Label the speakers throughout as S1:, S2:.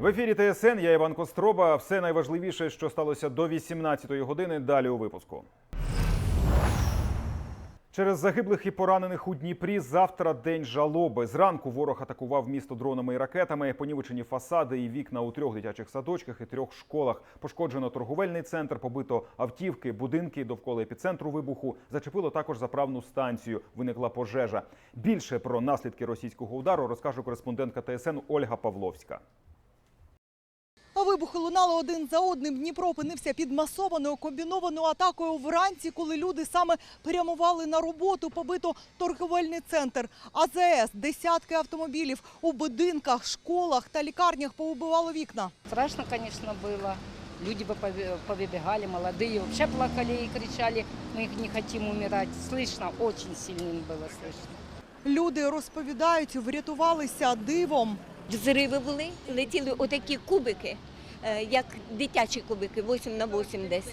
S1: В ефірі ТСН я Іван Костроба. Все найважливіше, що сталося до 18-ї години. Далі у випуску. Через загиблих і поранених у Дніпрі завтра день жалоби. Зранку ворог атакував місто дронами і ракетами. Понівечені фасади і вікна у трьох дитячих садочках і трьох школах. Пошкоджено торговельний центр, побито автівки, будинки довкола епіцентру вибуху. Зачепило також заправну станцію. Виникла пожежа. Більше про наслідки російського удару розкаже кореспондентка ТСН Ольга Павловська.
S2: А вибухи лунали один за одним. Дніпро опинився під масованою комбінованою атакою вранці, коли люди саме прямували на роботу. Побито торговельний центр. АЗС, десятки автомобілів у будинках, школах та лікарнях повибивало вікна.
S3: Страшно, конечно, было. Люди бы пове- повыбегали, молодые вообще плакали и кричали, мы их не хотим умирать. Слышно, очень сильно им было слышно.
S2: Люди розповідають, врятувалися дивом.
S4: Взриви були, летіли отакі кубики, е, як дитячі кубики, 8 на 8 десь.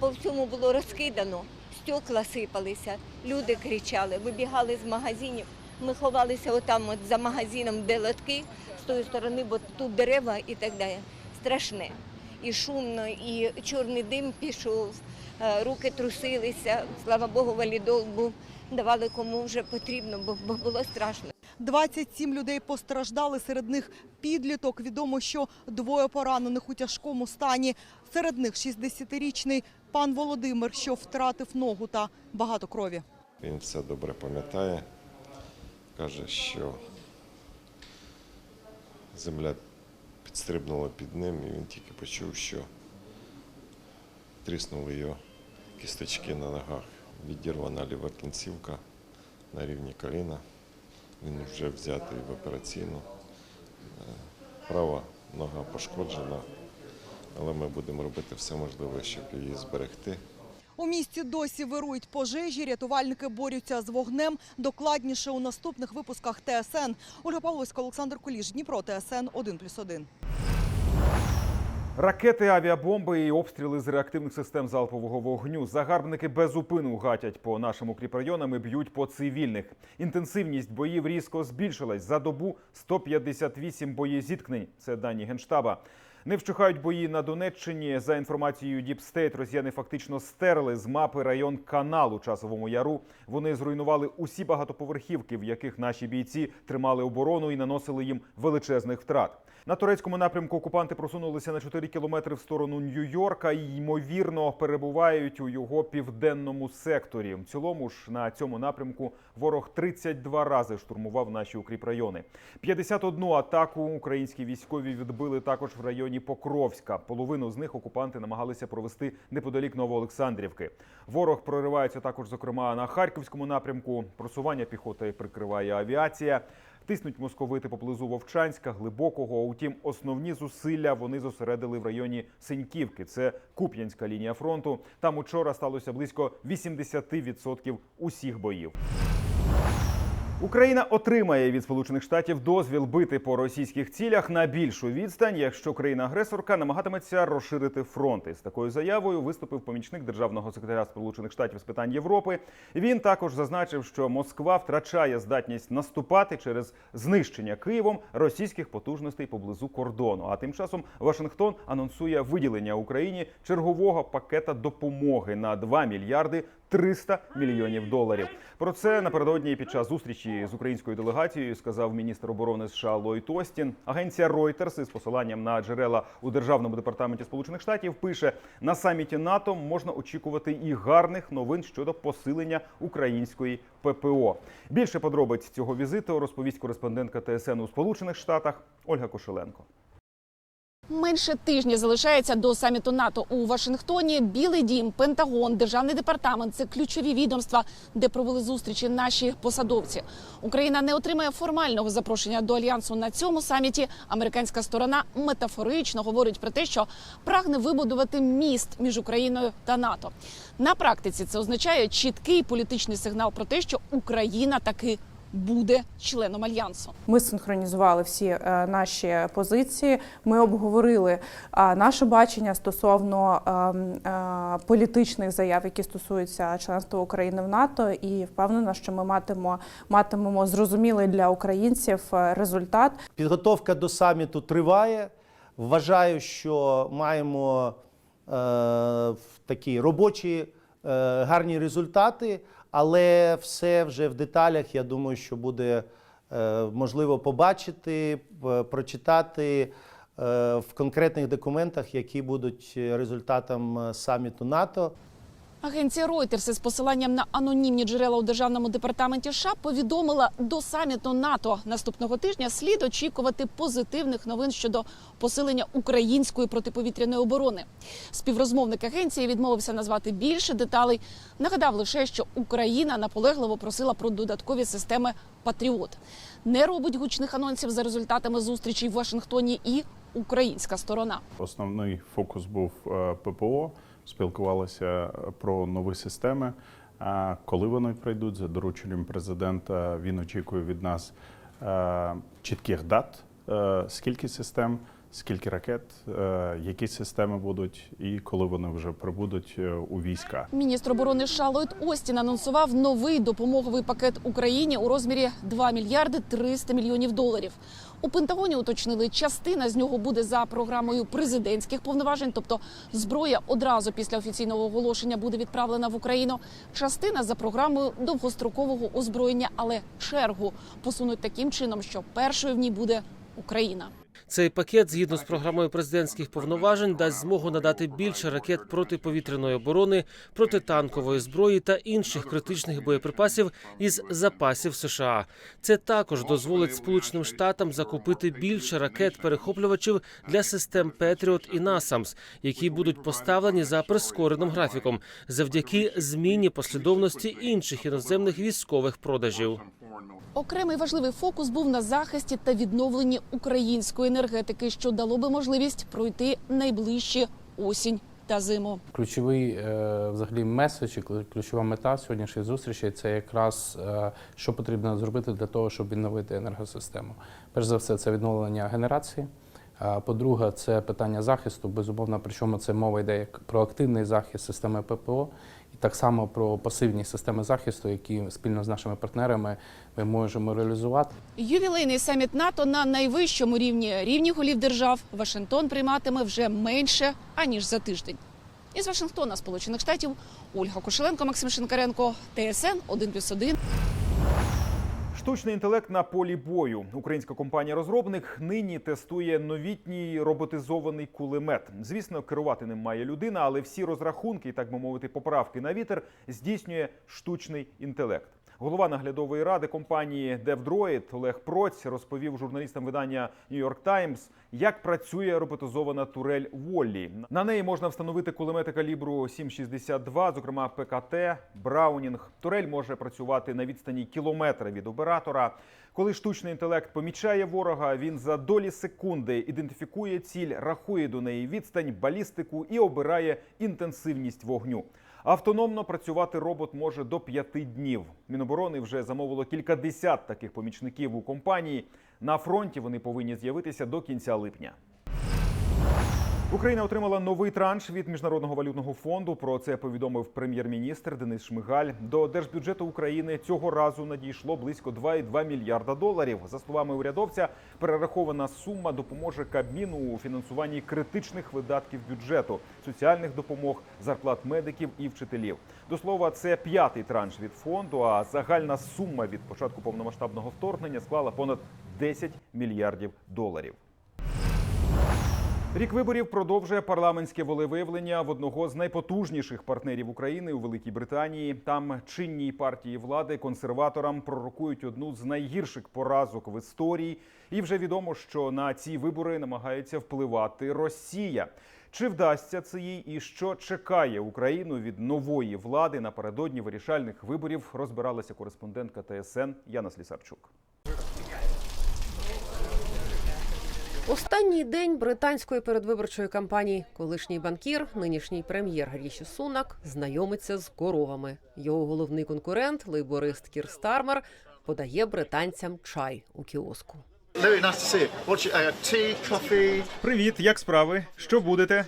S4: По всьому було розкидано, стекла сипалися, люди кричали, вибігали з магазинів. Ми ховалися отам от за магазином, де лотки, з тої сторони, бо тут дерева і так далі. Страшне. І шумно, і чорний дим пішов, е, руки трусилися. Слава Богу, валідол був. Давали кому вже потрібно, бо, було страшно.
S2: 27 людей постраждали, серед них підліток. Відомо, що двоє поранених у тяжкому стані. Серед них 60-річний пан Володимир, що втратив ногу та багато крові.
S5: Він все добре пам'ятає. Каже, що земля підстрибнула під ним, і він тільки почув, що тріснули його кісточки на ногах. Відірвана ліва кінцівка на рівні коліна. Він вже взятий в операційну. Е, Права нога пошкоджена, але ми будемо робити все можливе, щоб її зберегти.
S2: У місті досі вирують пожежі, рятувальники борються з вогнем. Докладніше у наступних випусках ТСН. Ольга Павловська, Олександр Куліш, Дніпро, ТСН 1+,1.
S1: Ракети, авіабомби і обстріли з реактивних систем залпового вогню. Загарбники без упину гатять по нашим укріпрайонам і б'ють по цивільних. Інтенсивність боїв різко збільшилась за добу 158 боєзіткнень. Це дані генштаба. Не вщухають бої на Донеччині. За інформацією Діпстейт, росіяни фактично стерли з мапи район каналу Часовому Яру. Вони зруйнували усі багатоповерхівки, в яких наші бійці тримали оборону і наносили їм величезних втрат. На турецькому напрямку окупанти просунулися на 4 кілометри в сторону Нью-Йорка і ймовірно перебувають у його південному секторі. В цілому ж на цьому напрямку ворог 32 рази штурмував наші укріпрайони. 51 атаку українські військові відбили також в районі Покровська. Половину з них окупанти намагалися провести неподалік Новоолександрівки. Ворог проривається також, зокрема, на харківському напрямку. Просування піхоти прикриває авіація. Тиснуть московити поблизу Вовчанська, глибокого. Утім, основні зусилля вони зосередили в районі Синьківки. Це Куп'янська лінія фронту. Там учора сталося близько 80% усіх боїв. Україна отримає від Сполучених Штатів дозвіл бити по російських цілях на більшу відстань, якщо країна-агресорка намагатиметься розширити фронти. З такою заявою виступив помічник державного секретаря Сполучених Штатів з питань Європи. Він також зазначив, що Москва втрачає здатність наступати через знищення Києвом російських потужностей поблизу кордону. А тим часом Вашингтон анонсує виділення Україні чергового пакета допомоги на 2 мільярди 300 мільйонів доларів. Про це напередодні під час зустрічі з українською делегацією сказав міністр оборони США Ллойд Остін. Агенція Reuters із посиланням на джерела у державному департаменті Сполучених Штатів пише на саміті НАТО можна очікувати і гарних новин щодо посилення української ППО. Більше подробиць цього візиту розповість кореспондентка ТСН у Сполучених Штатах Ольга Кошеленко.
S6: Менше тижня залишається до саміту НАТО у Вашингтоні. Білий дім, Пентагон, державний департамент це ключові відомства, де провели зустрічі наші посадовці. Україна не отримає формального запрошення до альянсу на цьому саміті. Американська сторона метафорично говорить про те, що прагне вибудувати міст між Україною та НАТО. На практиці це означає чіткий політичний сигнал про те, що Україна таки буде членом альянсу.
S7: Ми синхронізували всі е, наші позиції. Ми обговорили е, наше бачення стосовно е, е, політичних заяв, які стосуються членства України в НАТО, і впевнена, що ми матимемо, матимемо зрозумілий для українців результат.
S8: Підготовка до саміту триває. Вважаю, що маємо е, в такі робочі е, гарні результати, але все вже в деталях. Я думаю, що буде е, можливо побачити, прочитати е, в конкретних документах, які будуть результатом е, саміту НАТО.
S6: Агенція Reuters із посиланням на анонімні джерела у державному департаменті США повідомила до саміту НАТО наступного тижня слід очікувати позитивних новин щодо посилення української протиповітряної оборони. Співрозмовник агенції відмовився назвати більше деталей. Нагадав лише, що Україна наполегливо просила про додаткові системи Патріот. Не робить гучних анонсів за результатами зустрічей в Вашингтоні і українська сторона.
S9: Основний фокус був е, ППО. Спілкувалися е, про нові системи. А Коли вони прийдуть за дорученням президента, він очікує від нас е, чітких дат, е, скільки систем, скільки ракет, е, які системи будуть, і коли вони вже прибудуть е, у війська.
S6: Міністр оборони США Ллойд Остін анонсував новий допомоговий пакет Україні у розмірі 2 мільярди 300 мільйонів доларів. У Пентагоні уточнили, частина з нього буде за програмою президентських повноважень, тобто зброя одразу після офіційного оголошення буде відправлена в Україну. Частина за програмою довгострокового озброєння, але чергу посунуть таким чином, що першою в ній буде Україна.
S10: Цей пакет, згідно з програмою президентських повноважень, дасть змогу надати більше ракет протиповітряної оборони, протитанкової зброї та інших критичних боєприпасів із запасів США. Це також дозволить Сполученим Штатам закупити більше ракет-перехоплювачів для систем Петріот і Насамс, які будуть поставлені за прискореним графіком, завдяки зміні послідовності інших іноземних військових продажів.
S6: Окремий важливий фокус був на захисті та відновленні української енергетики, що дало би можливість пройти найближчі осінь та зиму.
S11: Ключовий е, взагалі меседж ключова мета сьогоднішньої зустрічі це якраз е, що потрібно зробити для того, щоб відновити енергосистему. Перш за все, це відновлення генерації. По-друге, це питання захисту. Безумовно, причому це мова йде як про активний захист системи ППО, і так само про пасивні системи захисту, які спільно з нашими партнерами ми можемо реалізувати.
S6: Ювілейний саміт НАТО на найвищому рівні рівні голів держав Вашингтон прийматиме вже менше аніж за тиждень. Із Вашингтона, Сполучених Штатів, Ольга Кошеленко, Максим Шинкаренко, ТСН 1+,1.
S1: Штучний інтелект на полі бою. Українська компанія-розробник нині тестує новітній роботизований кулемет. Звісно, керувати ним має людина, але всі розрахунки, і, так би мовити, поправки на вітер здійснює штучний інтелект. Голова наглядової ради компанії DevDroid Олег Проць розповів журналістам видання York Times, як працює роботизована турель Воллі. На неї можна встановити кулемети калібру 7,62, зокрема ПКТ, Браунінг. Турель може працювати на відстані кілометра від оператора. Коли штучний інтелект помічає ворога, він за долі секунди ідентифікує ціль, рахує до неї відстань, балістику і обирає інтенсивність вогню. Автономно працювати робот може до п'яти днів. Міноборони вже замовило кількадесят таких помічників у компанії. На фронті вони повинні з'явитися до кінця липня. Україна отримала новий транш від міжнародного валютного фонду. Про це повідомив прем'єр-міністр Денис Шмигаль. До держбюджету України цього разу надійшло близько 2,2 мільярда доларів. За словами урядовця, перерахована сума допоможе Кабміну у фінансуванні критичних видатків бюджету, соціальних допомог, зарплат медиків і вчителів. До слова, це п'ятий транш від фонду. А загальна сума від початку повномасштабного вторгнення склала понад 10 мільярдів доларів. Рік виборів продовжує парламентське волевиявлення в одного з найпотужніших партнерів України у Великій Британії. Там чинній партії влади консерваторам пророкують одну з найгірших поразок в історії. І вже відомо, що на ці вибори намагається впливати Росія. Чи вдасться це їй і що чекає Україну від нової влади напередодні вирішальних виборів? Розбиралася кореспондентка ТСН Яна Слісарчук.
S12: Останній день британської передвиборчої кампанії. Колишній банкір, нинішній прем'єр Ріші Сунак знайомиться з коровами. Його головний конкурент, лейборист Кір Стармер, подає британцям чай у кіоску.
S1: Привіт, як справи? Що будете?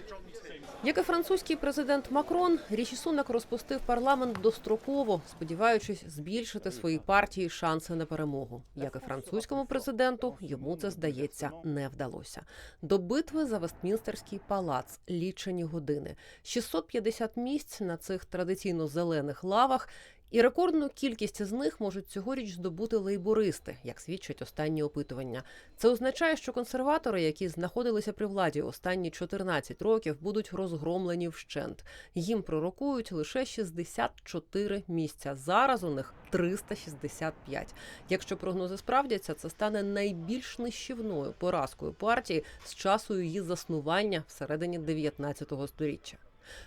S12: Як і французький президент Макрон, Ріші Сунак розпустив парламент достроково, сподіваючись збільшити свої партії шанси на перемогу. Як і французькому президенту, йому це здається не вдалося. До битви за Вестмінстерський палац лічені години, 650 місць на цих традиційно зелених лавах. І рекордну кількість з них можуть цьогоріч здобути лейбористи, як свідчать останні опитування. Це означає, що консерватори, які знаходилися при владі останні 14 років, будуть розгромлені вщент. Їм пророкують лише 64 місця. Зараз у них 365. Якщо прогнози справдяться, це стане найбільш нищівною поразкою партії з часу її заснування всередині 19 століття.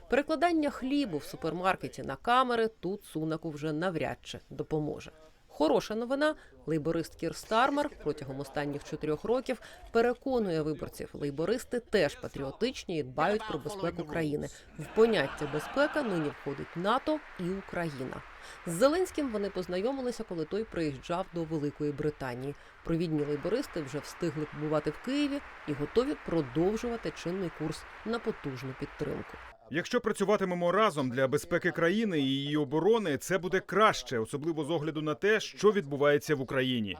S12: Перекладання хлібу в супермаркеті на камери тут сунаку вже навряд чи допоможе. Хороша новина: лейборист Кір Стармер протягом останніх чотирьох років переконує виборців. Лейбористи теж патріотичні і дбають про безпеку країни. В поняття безпека нині входить НАТО і Україна. З Зеленським вони познайомилися, коли той приїжджав до Великої Британії. Провідні лейбористи вже встигли побувати в Києві і готові продовжувати чинний курс на потужну підтримку.
S1: Якщо працюватимемо разом для безпеки країни і її оборони, це буде краще, особливо з огляду на те, що відбувається в Україні.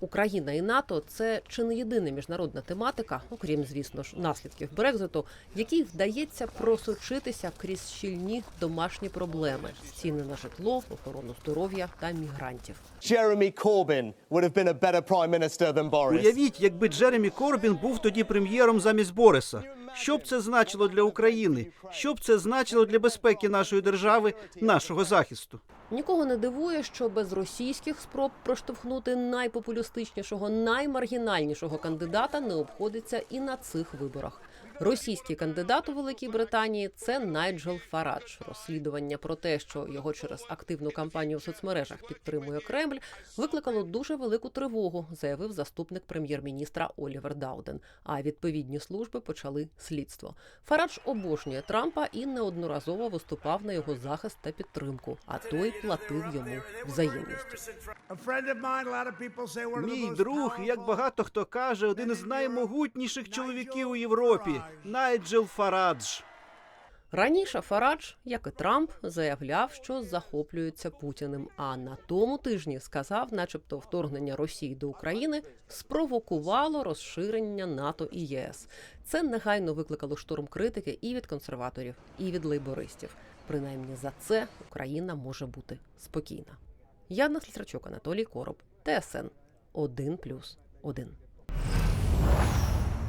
S12: Україна і НАТО це чи не єдина міжнародна тематика, окрім звісно ж наслідків Брекзиту, якій вдається просочитися крізь щільні домашні проблеми: ціни на житло, охорону здоров'я та мігрантів.
S13: Than Boris.
S14: Уявіть, якби Джеремі Корбін був тоді прем'єром замість Бориса. Що б це значило для України? Що б це значило для безпеки нашої держави, нашого захисту?
S12: Нікого не дивує, що без російських спроб проштовхнути найпопулістичнішого, наймаргінальнішого кандидата не обходиться і на цих виборах. Російський кандидат у Великій Британії це Найджел Фарадж. Розслідування про те, що його через активну кампанію в соцмережах підтримує Кремль, викликало дуже велику тривогу, заявив заступник прем'єр-міністра Олівер Дауден. А відповідні служби почали слідство. Фарадж обожнює Трампа і неодноразово виступав на його захист та підтримку. А той платив йому взаємністю.
S14: Мій друг, як багато хто каже, один із наймогутніших чоловіків у Європі Найджел Фарадж.
S12: Раніше Фарадж, як і Трамп, заявляв, що захоплюється Путіним. А на тому тижні сказав, начебто, вторгнення Росії до України спровокувало розширення НАТО і ЄС. Це негайно викликало шторм критики і від консерваторів, і від лейбористів. Принаймні за це Україна може бути спокійна. Яна Слісарчук, Анатолій Короб, ТСН 1+,1.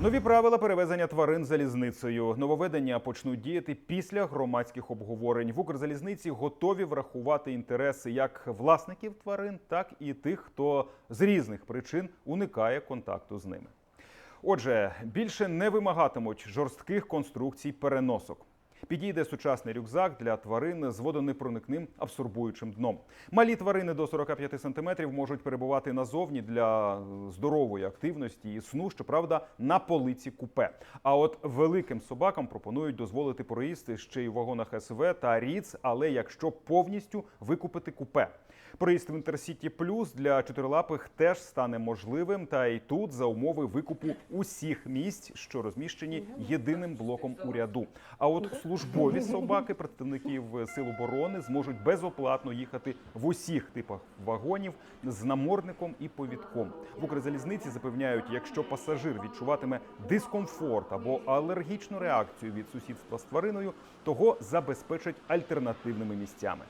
S1: Нові правила перевезення тварин залізницею. Нововведення почнуть діяти після громадських обговорень. В Укрзалізниці готові врахувати інтереси як власників тварин, так і тих, хто з різних причин уникає контакту з ними. Отже, більше не вимагатимуть жорстких конструкцій переносок. Підійде сучасний рюкзак для тварин з водонепроникним абсорбуючим дном. Малі тварини до 45 см можуть перебувати назовні для здорової активності і сну, щоправда, на полиці купе. А от великим собакам пропонують дозволити проїсти ще й в вагонах СВ та РІЦ, але якщо повністю викупити купе. Проїзд в Інтерсіті Плюс для чотирилапих теж стане можливим, та й тут за умови викупу усіх місць, що розміщені єдиним блоком у ряду. А от службові собаки представників сил оборони зможуть безоплатно їхати в усіх типах вагонів з намордником і повідком. В Укрзалізниці запевняють, якщо пасажир відчуватиме дискомфорт або алергічну реакцію від сусідства з твариною, того забезпечать альтернативними місцями.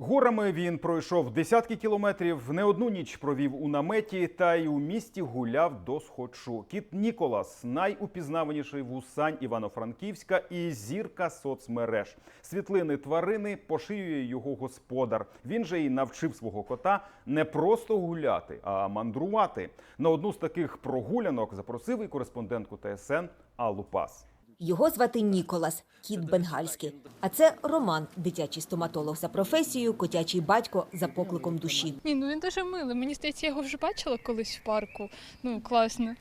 S1: Горами він пройшов десятки кілометрів, не одну ніч провів у наметі, та й у місті гуляв до сходшу. Кіт Ніколас найупізнаваніший вусань Івано-Франківська і зірка соцмереж. Світлини тварини поширює його господар. Він же і навчив свого кота не просто гуляти, а мандрувати. На одну з таких прогулянок запросив і кореспондентку ТСН Аллу Пас.
S15: Його звати Ніколас, кіт бенгальський. А це Роман, дитячий стоматолог за професією, котячий батько за покликом душі.
S16: Ні, ну він дуже милий. Мені здається, я його вже бачила колись в парку. Ну, класно.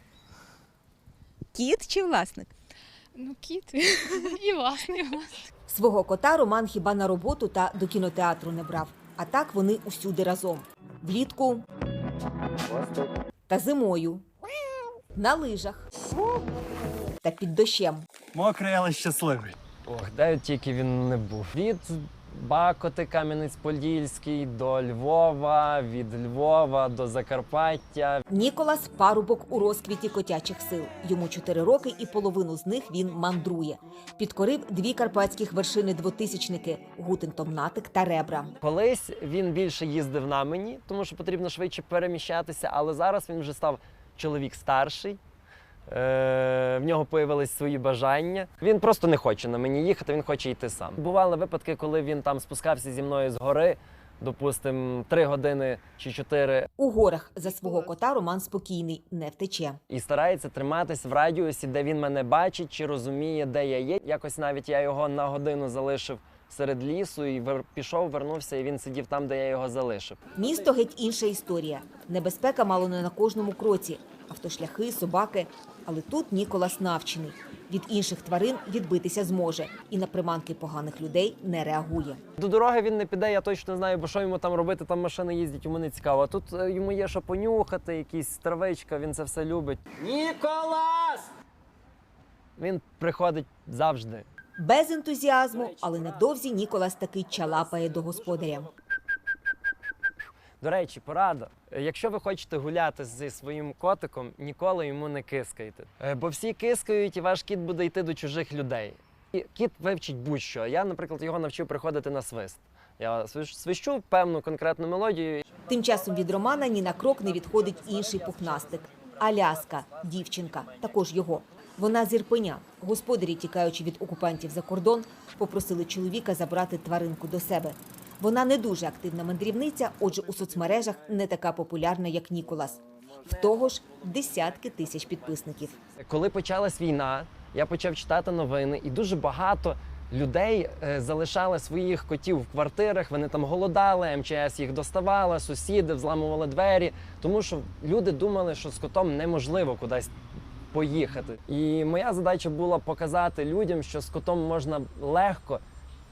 S15: Кіт чи власник?
S16: Ну, кіт і власний власник.
S15: Свого кота Роман хіба на роботу та до кінотеатру не брав. А так вони усюди разом. Влітку та зимою. На лижах та під дощем.
S17: Мокрий, але щасливий.
S18: Ох, де тільки він не був. Від Бакоти, Кам'янець-Подільський до Львова, від Львова до Закарпаття.
S15: Ніколас парубок у розквіті котячих сил. Йому 4 роки, і половину з них він мандрує. Підкорив дві карпатських вершини двотисячники Гутентомнатик та Ребра.
S18: Колись він більше їздив на мені, тому що потрібно швидше переміщатися, але зараз він вже став чоловік старший. Е, в нього появились свої бажання. Він просто не хоче на мені їхати, він хоче йти сам. Бували випадки, коли він там спускався зі мною з гори, допустимо, три години чи чотири,
S15: У горах за свого кота Роман спокійний, не втече.
S18: і старається триматись в радіусі, де він мене бачить чи розуміє, де я є. Якось навіть я його на годину залишив серед лісу і пішов, вернувся, і він сидів там, де я його залишив.
S15: Місто геть інша історія. Небезпека мало не на кожному кроці. Автошляхи, собаки. Але тут Ніколас навчений. Від інших тварин відбитися зможе і на приманки поганих людей не реагує.
S18: До дороги він не піде, я точно знаю, бо що йому там робити, там машини їздять, йому не цікаво. А тут е, йому є що понюхати, якісь травичка, він це все любить. Ніколас! Він приходить завжди.
S15: Без ентузіазму, але невдовзі Ніколас таки чалапає до господаря.
S18: До речі, порада. Якщо ви хочете гуляти зі своїм котиком, ніколи йому не кискайте. Е, Бо всі кискають, і ваш кіт буде йти до чужих людей. І кіт вивчить будь-що. Я, наприклад, його навчив приходити на свист. Я свищ- свищу певну конкретну мелодію.
S15: Тим часом від Романа ні на крок не відходить інший пухнастик. Аляска, дівчинка, також його. Вона з Ірпеня. Господарі, тікаючи від окупантів за кордон, попросили чоловіка забрати тваринку до себе. Вона не дуже активна мандрівниця, отже, у соцмережах не така популярна, як Ніколас. В того ж десятки тисяч підписників.
S18: Коли почалась війна, я почав читати новини, і дуже багато людей е, залишали своїх котів в квартирах. Вони там голодали, МЧС їх доставала, сусіди взламували двері, тому що люди думали, що з котом неможливо кудись поїхати. І моя задача була показати людям, що з котом можна легко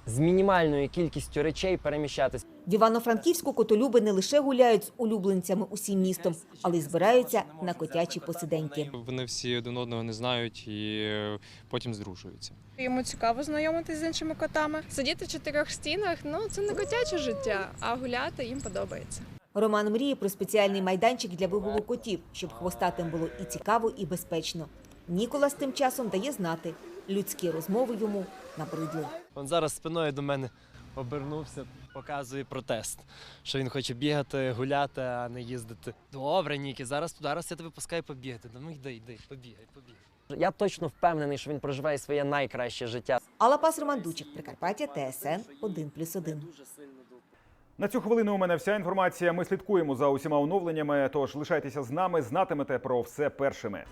S18: з мінімальною кількістю речей переміщатись.
S15: В Івано-Франківську котолюби не лише гуляють з улюбленцями усім містом, але й збираються на котячі посиденьки.
S19: Вони всі один одного не знають і е, потім здружуються.
S16: Йому цікаво знайомитись з іншими котами. Сидіти в чотирьох стінах ну це не котяче життя, а гуляти їм подобається.
S15: Роман мріє про спеціальний майданчик для вигулу котів, щоб хвостатим було і цікаво, і безпечно. Ніколас тим часом дає знати, людські розмови йому набридли.
S18: Він зараз спиною до мене обернувся, показує протест, що він хоче бігати, гуляти, а не їздити. Добре, Нікі, зараз зараз я тебе пускаю побігати. Ну йди, йди, побігай, побігай. Я точно впевнений, що він проживає своє найкраще життя.
S15: Алапас Роман Дучик, Прикарпаття, ТСН 1+,1.
S1: На цю хвилину у мене вся інформація. Ми слідкуємо за усіма оновленнями. Тож лишайтеся з нами, знатимете про все першими.